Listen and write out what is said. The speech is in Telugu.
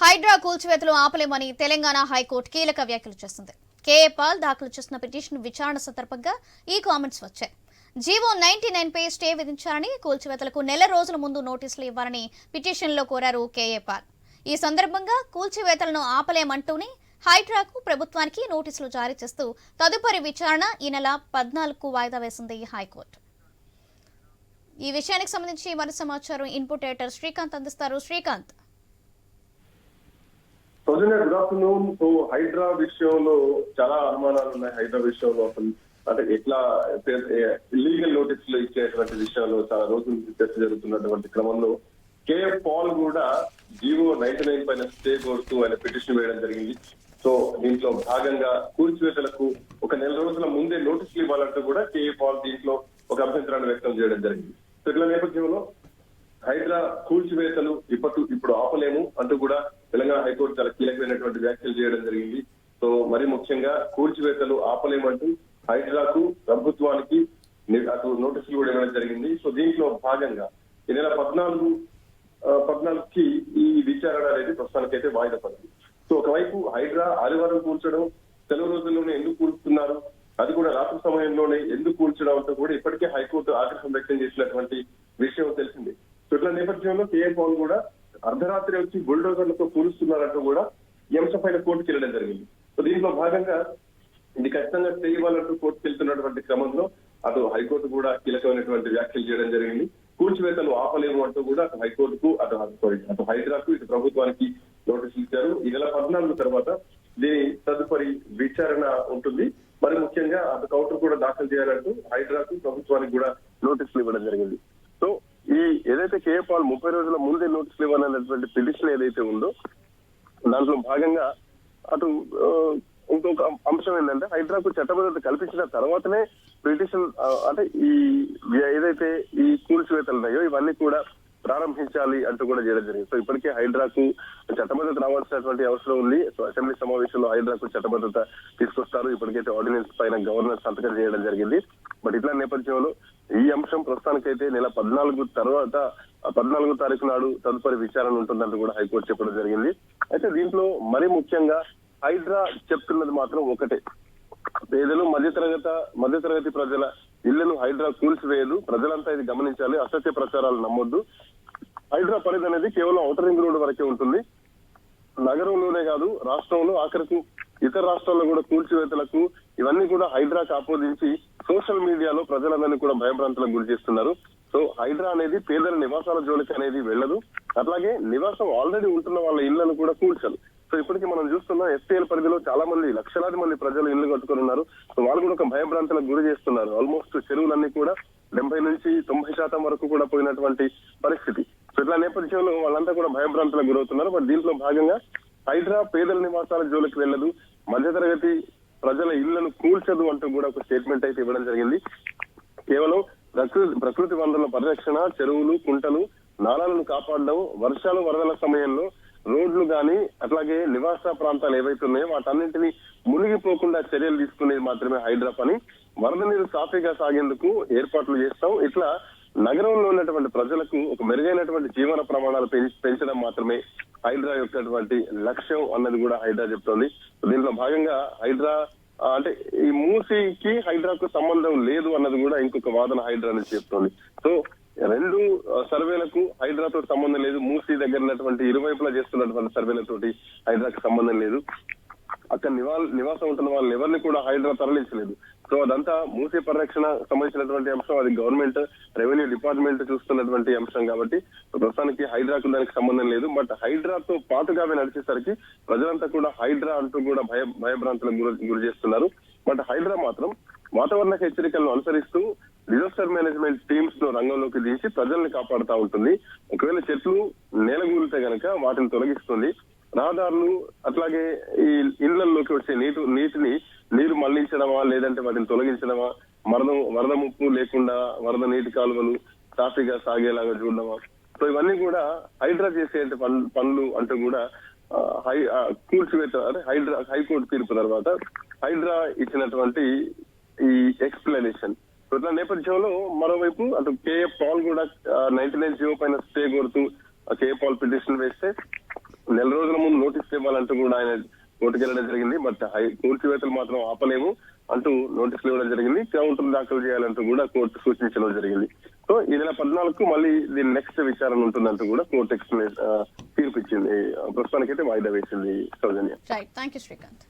హైడ్రా కూల్చివేతలు ఆపలేమని తెలంగాణ హైకోర్టు కీలక వ్యాఖ్యలు చేస్తుంది. కేఏ పాల్ దాఖలు చేసిన పిటిషన్ విచారణ సందర్భంగా ఈ కామెంట్స్ వచ్చాయి. జీవో నైన్టీ నైన్ పై స్టే విధించాలని కూల్చివేతలకు నెల రోజుల ముందు నోటీసులు ఇవ్వాలని పిటిషన్లో కోరారు కేఏ పాల్. ఈ సందర్భంగా కూల్చివేతలను ఆపలేమంటూనే హైడ్రాకు ప్రభుత్వానికి నోటీసులు జారీ చేస్తూ తదుపరి విచారణ ఈ నెల పద్నాలుగుకు వాయిదా వేసింది హైకోర్టు. ఈ విషయానికి సంబంధించి మరి సమాచారం ఇన్పుట్ ఎడిటర్ శ్రీకాంత్ అందిస్తారు. Srikanth. Soujanya good afternoon so Hydra విషయంలో చాలా అనుమానాలు ఉన్నాయి. హైడ్రా విషయంలో అసలు అంటే ఎట్లా ఇల్లీగల్ నోటీసులు ఇచ్చేటువంటి విషయంలో చాలా రోజుల నుంచి చర్చ జరుగుతున్నటువంటి క్రమంలో కేఎఫ్ పాల్ కూడా జీవో నైన్టీ నైన్ పైన స్టే కోరుతూ ఆయన పిటిషన్ వేయడం జరిగింది. సో దీంట్లో భాగంగా కూల్చివేతలకు ఒక నెల రోజుల ముందే నోటీసులు ఇవ్వాలంటూ కూడా కేఏ పాల్ దీంట్లో ఒక అభ్యంతరాన్ని వ్యక్తం చేయడం జరిగింది. సో ఇట్లా నేపథ్యంలో హైడ్రా కూల్చివేతలు ఇప్పటి ఇప్పుడు ఆపలేము. అంటూ కూడా తెలంగాణ హైకోర్టు చాలా కీలకమైనటువంటి వ్యాఖ్యలు చేయడం జరిగింది. సో మరి ముఖ్యంగా కూల్చివేతలు ఆపలేమంటూ హైడ్రాకు ప్రభుత్వానికి అటు నోటీసులు కూడా ఇవ్వడం జరిగింది. సో దీంట్లో భాగంగా ఈ నెల పద్నాలుగు పద్నాలుగు పద్నాలుగుకి ఈ విచారణ అనేది ప్రస్తుతానికైతే వాయిదా పడింది. సో ఒకవైపు హైడ్రా ఆదివారం కూల్చడం సెలవు రోజుల్లోనే ఎందుకు కూల్చుతున్నారు? అది కూడా రాత్రి సమయంలోనే ఎందుకు కూల్చడం అంటూ కూడా ఇప్పటికే హైకోర్టు ఆగ్రహం వ్యక్తం చేసినటువంటి విషయం నేపథ్యంలో కేఏ పవన్ కూడా అర్ధరాత్రి వచ్చి బుల్డోజర్లతో కూలుస్తున్నారంటూ కూడా ఈ అంశం పైన కోర్టుకు వెళ్ళడం జరిగింది. సో దీంట్లో భాగంగా ఇది ఖచ్చితంగా స్టే ఇవ్వాలంటూ కోర్టుకు వెళ్తున్నటువంటి క్రమంలో అటు హైకోర్టు కూడా కీలకమైనటువంటి వ్యాఖ్యలు చేయడం జరిగింది. కూల్చివేతలు ఆపలేము అంటూ కూడా అటు హైకోర్టుకు అటు సారీ అటు హైదరాబాద్ ఇటు ప్రభుత్వానికి నోటీసులు ఇచ్చారు. ఈ నెల పద్నాలుగు తర్వాత దీని తదుపరి విచారణ ఉంటుంది. మరి ముఖ్యంగా అటు కౌంటర్ కూడా దాఖలు చేయాలంటూ హైదరాబాద్ ప్రభుత్వానికి కూడా నోటీసులు ఇవ్వడం జరిగింది. ఏదైతే కేపాల్ ముప్పై రోజుల ముందే నోటీసులు ఇవ్వాలన్నటువంటి పిటిషన్ ఏదైతే ఉందో దాంట్లో భాగంగా అటు ఇంకొక అంశం ఏంటంటే హైడ్రాకు చట్టబద్ధత కల్పించిన తర్వాతనే పిటిషన్ అంటే ఈ ఏదైతే ఈ కూల్చివేతలు ఉన్నాయో ఇవన్నీ కూడా ప్రారంభించాలి అంటూ కూడా చేయడం జరిగింది. సో ఇప్పటికే హైడ్రాకు చట్టబద్ధత రావాల్సినటువంటి అవసరం ఉంది. సో అసెంబ్లీ సమావేశంలో హైడ్రాకు చట్టబద్ధత తీసుకొస్తారు. ఇప్పటికైతే ఆర్డినెన్స్ పైన గవర్నర్ సంతకం చేయడం జరిగింది. బట్ ఇట్లా నేపథ్యంలో ఈ అంశం ప్రస్తుతానికైతే నెల పద్నాలుగు తర్వాత పద్నాలుగు తారీఖు నాడు తదుపరి విచారణ ఉంటుందని కూడా హైకోర్టు చెప్పడం జరిగింది. అయితే దీంట్లో మరీ ముఖ్యంగా హైడ్రా చెప్తున్నది మాత్రం ఒకటే. పేదలు మధ్యతరగత మధ్యతరగతి ప్రజల ఇళ్ళను హైడ్రా కూల్చివేయదు ప్రజలంతా ఇది గమనించాలి. అసత్య ప్రచారాలు నమ్మొద్దు. హైడ్రా పరిధి అనేది కేవలం ఔటర్ రింగ్ రోడ్ వరకే ఉంటుంది. నగరంలోనే కాదు రాష్ట్రంలో ఆఖరికి ఇతర రాష్ట్రాల్లో కూడా కూల్చివేతలకు ఇవన్నీ కూడా హైడ్రాకు ఆపోదించి సోషల్ మీడియాలో ప్రజలందరినీ కూడా భయభ్రాంతులకు గురి చేస్తున్నారు. సో హైడ్రా అనేది పేదల నివాసాల జోలికి అనేది వెళ్ళదు. అట్లాగే నివాసం ఆల్రెడీ ఉంటున్న వాళ్ళ ఇళ్ళను కూడా కూల్చదు. సో ఇప్పటికీ మనం చూస్తున్నాం ఎస్టీఎల్ పరిధిలో చాలా మంది లక్షలాది మంది ప్రజలు ఇల్లు కట్టుకొని ఉన్నారు. సో వాళ్ళు కూడా ఒక భయభ్రాంతులకు గురి చేస్తున్నారు. ఆల్మోస్ట్ చెరువులన్నీ కూడా డెబ్బై నుంచి తొంభై శాతం వరకు కూడా పోయినటువంటి పరిస్థితి. సో ఇట్లా నేపథ్యంలో వాళ్ళంతా కూడా భయభ్రాంతులకు గురవుతున్నారు. బట్ దీంట్లో భాగంగా హైడ్రా పేదల నివాసాల జోలికి వెళ్ళదు. మధ్యతరగతి ప్రజల ఇళ్ళను కూల్చదు అంటూ కూడా ఒక స్టేట్మెంట్ అయితే ఇవ్వడం జరిగింది. కేవలం ప్రకృతి ప్రకృతి వనరుల పరిరక్షణ చెరువులు కుంటలు నాలాలను కాపాడడం వర్షాలు వరదల సమయంలో రోడ్లు కానీ అట్లాగే నివాస ప్రాంతాలు ఏవైతే ఉన్నాయో వాటన్నింటినీ మునిగిపోకుండా చర్యలు తీసుకునేది మాత్రమే హైడ్రా పని. వరద నీరు సాఫీగా సాగేందుకు ఏర్పాట్లు చేస్తాం. ఇట్లా నగరంలో ఉన్నటువంటి ప్రజలకు ఒక మెరుగైనటువంటి జీవన ప్రమాణాలు పెంచడం మాత్రమే హైడ్రా యొక్కటువంటి లక్ష్యం అన్నది కూడా హైడ్రా చెప్తోంది. దీంట్లో భాగంగా హైడ్రా అంటే ఈ మూసీకి హైడ్రాకు సంబంధం లేదు అన్నది కూడా ఇంకొక వాదన హైడ్రా అని చెప్తోంది. సో రెండు సర్వేలకు సర్వేలకు హైడ్రాతో సంబంధం లేదు. మూసీ దగ్గర ఉన్నటువంటి ఇరువైపులా చేస్తున్నటువంటి సర్వేలతోటి హైడ్రాకి సంబంధం లేదు. అక్కడ నివా నివాసం ఉంటున్న వాళ్ళని ఎవరిని కూడా హైడ్రా తరలించలేదు. సో అదంతా మూసీ పరిరక్షణ సంబంధించినటువంటి అంశం. అది గవర్నమెంట్ రెవెన్యూ డిపార్ట్మెంట్ చూస్తున్నటువంటి అంశం కాబట్టి ప్రస్తుతానికి హైడ్రాకు దానికి సంబంధం లేదు. బట్ హైడ్రాతో పాటుగా నడిచేసరికి ప్రజలంతా కూడా హైడ్రా అంటూ కూడా భయ భయభ్రాంతులకు గురి గురి చేస్తున్నారు. బట్ హైడ్రా మాత్రం వాతావరణ హెచ్చరికలను అనుసరిస్తూ డిజాస్టర్ మేనేజ్మెంట్ టీమ్స్ను రంగంలోకి తీసి ప్రజల్ని కాపాడుతూ ఉంటుంది. ఒకవేళ చెట్లు నేలగూలితే గనక వాటిని తొలగిస్తుంది. రహదారులు అట్లాగే ఈ ఇళ్ళలోకి వచ్చే నీటి నీటిని నీరు మళ్ళించడమా లేదంటే వాటిని తొలగించడమా వరద వరద ముప్పు లేకుండా వరద నీటి కాలువలు సాఫీగా సాగేలాగా చూడడమా. సో ఇవన్నీ కూడా హైడ్రా చేసే పనులు అంటూ కూడా హై ఆ, కూల్చివేత అంటే హైడ్రా హైకోర్టు తీర్పు తర్వాత హైడ్రా ఇచ్చినటువంటి ఈ ఎక్స్ప్లెనేషన్ సో ఇట్లా నేపథ్యంలో మరోవైపు అటు కేఏ పాల్ కూడా నైన్టీ నైన్ జీవో పైన స్టే కోరుతూ కేఏ పాల్ పిటిషన్ వేస్తే నెల రోజుల ముందు నోటీస్ ఇవ్వాలంటూ కూడా ఆయన కోర్టుకెళ్ళడం జరిగింది. బట్ హై కూల్చివేతలు మాత్రం ఆపలేము అంటూ నోటీసులు ఇవ్వడం జరిగింది. కౌంటర్ దాఖలు చేయాలంటూ కూడా కోర్టు సూచించడం జరిగింది. సో ఈ నెల పద్నాలుగుకు మళ్ళీ దీని నెక్స్ట్ విచారణ ఉంటుందంటూ కూడా కోర్టు ఎక్స్ప్లెయిన్ తీర్పు ఇచ్చింది. ప్రస్తుతానికైతే వాయిదా వేసింది సౌజన్య. శ్రీకాంత్